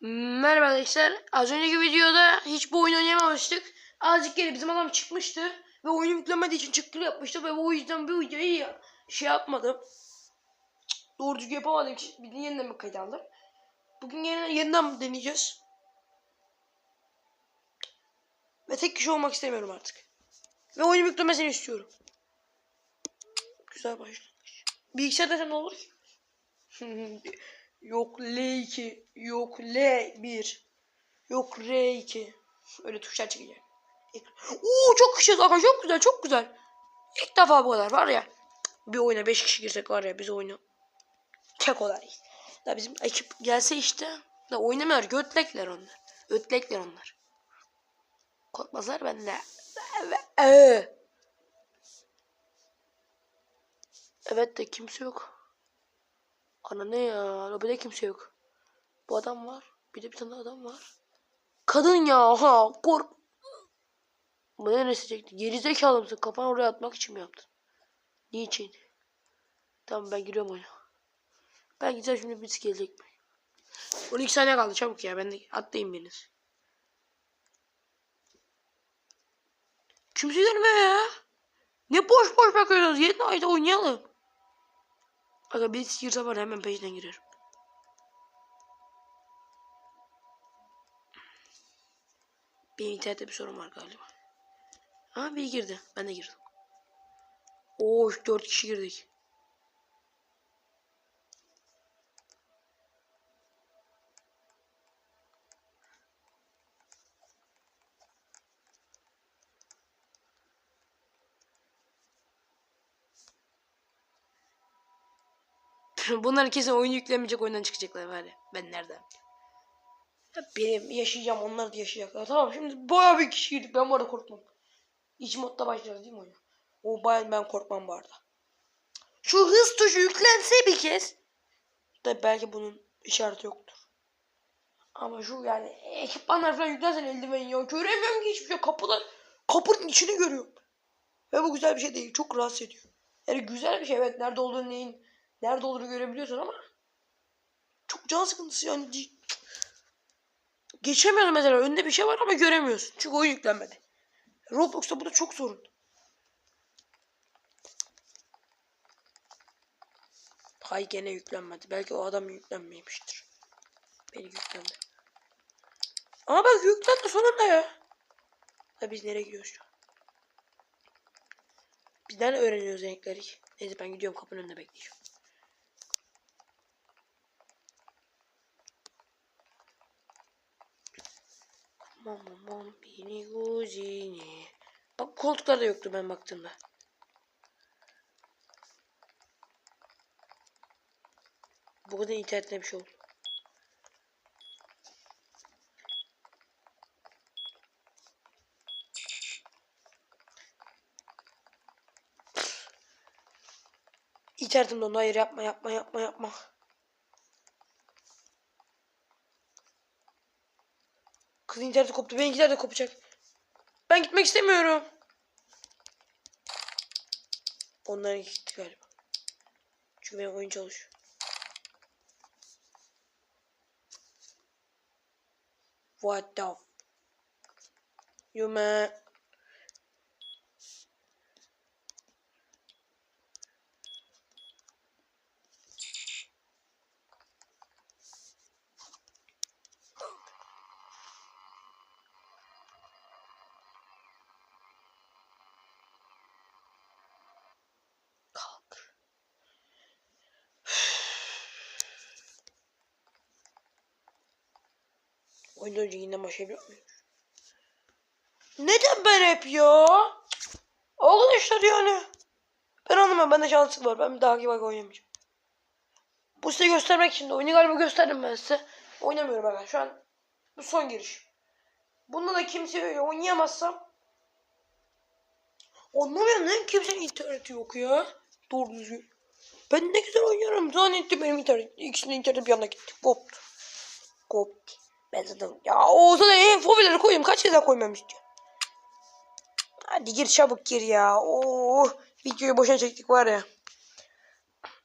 Merhaba arkadaşlar. Az önceki videoda hiç bu oyun oynayamamıştık. Azıcık geri bizim adam çıkmıştı. Ve oyunu yüklemediği için çıktı yapmıştı. Ve o yüzden bu videoyu ya- şey yapmadım. Doğru düzgün yapamadım. için Bir de yeniden bir kayıt aldım. Bugün yeniden, yeniden deneyeceğiz. Ve tek kişi olmak istemiyorum artık. Ve oyunu yüklemesini istiyorum. Güzel başlangıç. Bilgisayar desen ne olur ki? Yok L2, yok L1, yok R2. Öyle tuşlar çekeceğim. Oo çok kişiyiz aga çok güzel çok güzel. İlk defa bu kadar var ya. Bir oyuna 5 kişi girsek var ya biz oyunu tek olarız. Da bizim ekip gelse işte. Da oynamıyor götlekler onlar. Ötlekler onlar. Korkmazlar bende. Ee. Evet de kimse yok. Ana ne ya? Arabada kimse yok. Bu adam var. Bir de bir tane adam var. Kadın ya. Ha kork. Bu ne çekti? Gerizekalı mısın? Kafanı oraya atmak için mi yaptın? Niçin? Tamam ben giriyorum oyuna. Ben gideceğim şimdi birisi gelecek mi? 12 saniye kaldı çabuk ya. Ben de atlayayım biriniz. Kimse gelmiyor ya. Ne boş boş bakıyorsunuz. Yeni ayda oynayalım. Aga birisi girse var hemen peşinden girerim. Benim internette bir sorun var galiba. Ha biri girdi. Ben de girdim. Oo dört kişi girdik. Bunlar kesin oyun yüklemeyecek oyundan çıkacaklar ya. Ben nereden? Ya benim yaşayacağım onlar da yaşayacaklar. Tamam şimdi bayağı bir kişi girdik. Ben bu arada korkmam. İç modda başlarız değil mi oyuna? O bayağı ben korkmam bu arada. Şu hız tuşu yüklense bir kez. Da belki bunun işareti yoktur. Ama şu yani ekipmanlar falan yüklensen eldiven ya. Göremiyorum ki hiçbir şey. Kapılar, kapının içini görüyorum. Ve bu güzel bir şey değil. Çok rahatsız ediyor. Yani güzel bir şey evet. Nerede olduğunu neyin, nerede olduğunu görebiliyorsun ama çok can sıkıntısı yani. Geçemiyorum mesela. Önde bir şey var ama göremiyorsun. Çünkü oyun yüklenmedi. Roblox'ta bu da çok sorun. Hay gene yüklenmedi. Belki o adam yüklenmemiştir. Beni yüklendi. Ama bak yüklendi sonunda ya. Da biz nereye gidiyoruz şu an? Bizden öğreniyoruz renkleri. Neyse ben gidiyorum kapının önünde bekleyeceğim. Mamam beni guzini. Bak koltuklar da yoktu ben baktığımda. Bu kadar internette bir şey oldu. İnternetim dondu. Hayır yapma yapma yapma yapma. Kız interneti koptu. Benimkiler de kopacak. Ben gitmek istemiyorum. Onların gitti galiba. Çünkü benim oyun çalışıyor. What the You man. Oyundan önce yine muyum? Neden ben hep ya? Arkadaşlar yani. Ben anlamam. Bende şanslık var. Ben bir daha gibi oynamayacağım. Bu size göstermek için de oyunu galiba gösterdim ben size. Oynamıyorum ben şu an. Bu son giriş. Bunda da kimse öyle oynayamazsam Anlamıyorum neden kimsenin interneti yok ya. Doğru düzgün. Ben ne güzel oynuyorum. Zannettim benim internet. İkisinin interneti bir anda gitti. Koptu. Koptu. Ben zaten ya o zaten en fobileri koyayım. Kaç kez daha koymam istiyor. Hadi gir çabuk gir ya. Oo, videoyu boşa çektik var ya.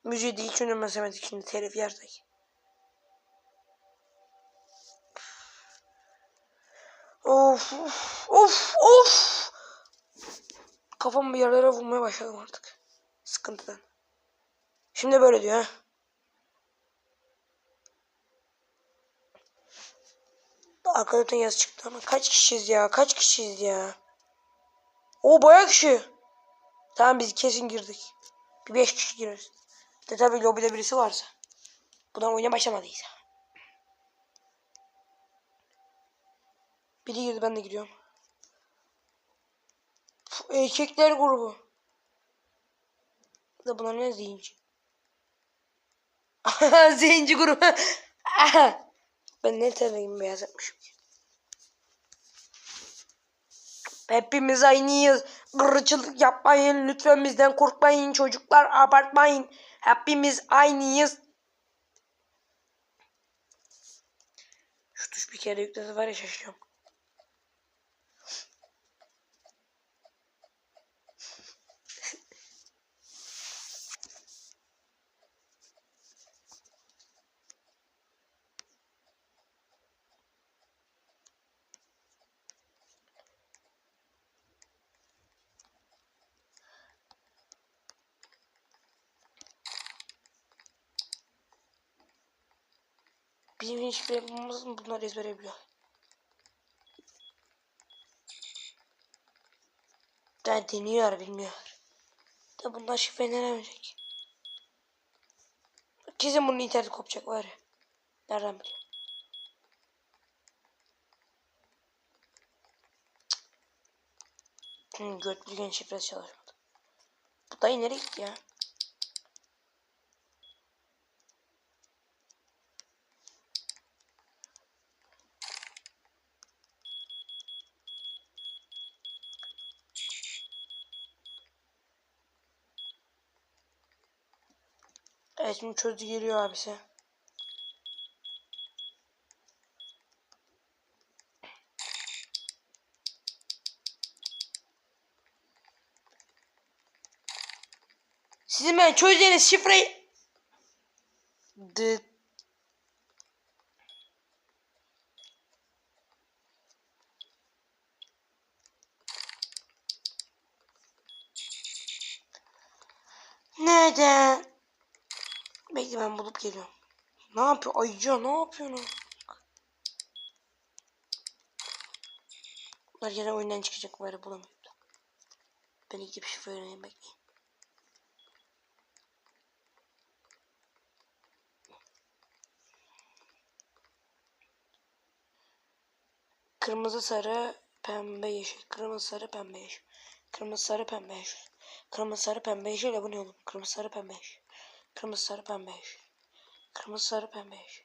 Müziği de hiç önemsemedik şimdi telif yersek. Of of of. Kafamı bir yerlere vurmaya başladım artık. Sıkıntıdan. Şimdi böyle diyor ha. Arkadan yaz çıktı ama kaç kişiyiz ya? Kaç kişiyiz ya? O bayağı kişi. Tamam biz kesin girdik. Bir beş kişi gireriz. De tabii lobide birisi varsa. Bundan oyuna başlamadıysa. Biri girdi ben de giriyorum. Puh, Erkekler grubu. Da bunlar ne zenci? zenci grubu. ben ne terliyim beyaz yapmışım. Hepimiz aynıyız. Gırıcılık yapmayın. Lütfen bizden korkmayın. Çocuklar abartmayın. Hepimiz aynıyız. Şu tuş bir kere yüklese var ya şaşırıyorum. Bizim hiçbir yapmamız mı bunlar ezbere biliyor. Daha deniyor bilmiyor. Da bunlar şifrelenemeyecek. Kesin bunun interneti kopacak var ya. Nereden biliyor? Hmm, götlügen şifresi çalışmadı. Bu dayı nereye gitti ya? Evet şimdi çözdü geliyor abisi. Sizin ben çözdüğünüz şifreyi... Dı. Neden? Bekle ben bulup geliyorum. Ne yapıyor? Ayıca ne yapıyorsun? Bunlar yine oyundan çıkacak bari bulamıyorum. Ben gidip şifre öğreneyim bekleyin. Kırmızı sarı pembe yeşil. Kırmızı sarı pembe yeşil. Kırmızı sarı pembe yeşil. Kırmızı sarı pembe yeşil. Bu ne oğlum? Kırmızı sarı pembe yeşil. Kırmızı sarı pembe. Kırmızı sarı pembe yeşil.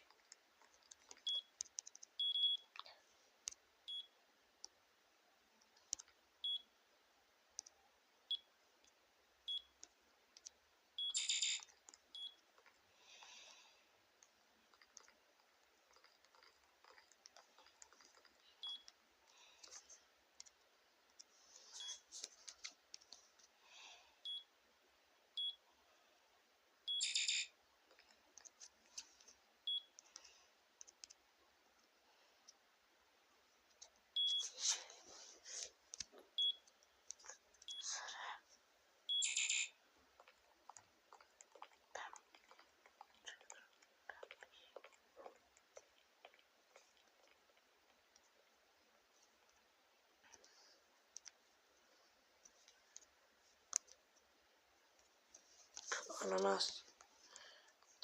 Ananas.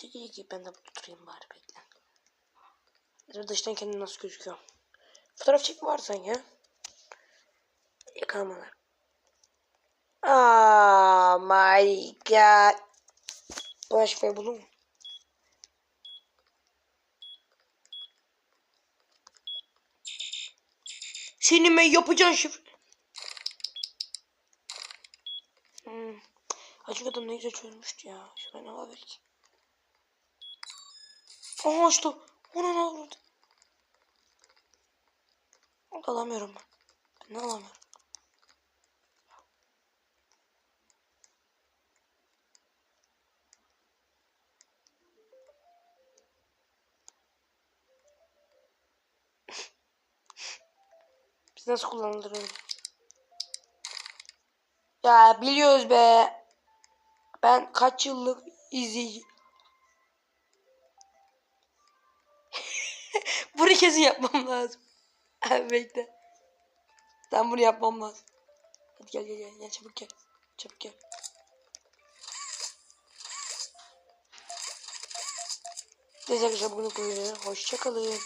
Dedi ki ben de durayım bari bekle. Dur dıştan kendim nasıl gözüküyor. Fotoğraf çekme varsan ya. Yakalamalar. Oh my god. Bu şifreyi buldun mu? Senin ben yapacağın şifre. Hmm. Açık adam ne güzel çözmüştü ya. Şifre ne ki? Aha işte. Ona ne oldu? Alamıyorum ben. Ben ne alamıyorum? Nasıl kullanılır öyle? Ya biliyoruz be. Ben kaç yıllık izleyici. bunu kesin yapmam lazım. Abi bekle. Ben bunu yapmam lazım. Hadi gel gel gel, gel çabuk gel. Çabuk gel. Neyse arkadaşlar bugün bu videoda hoşçakalın.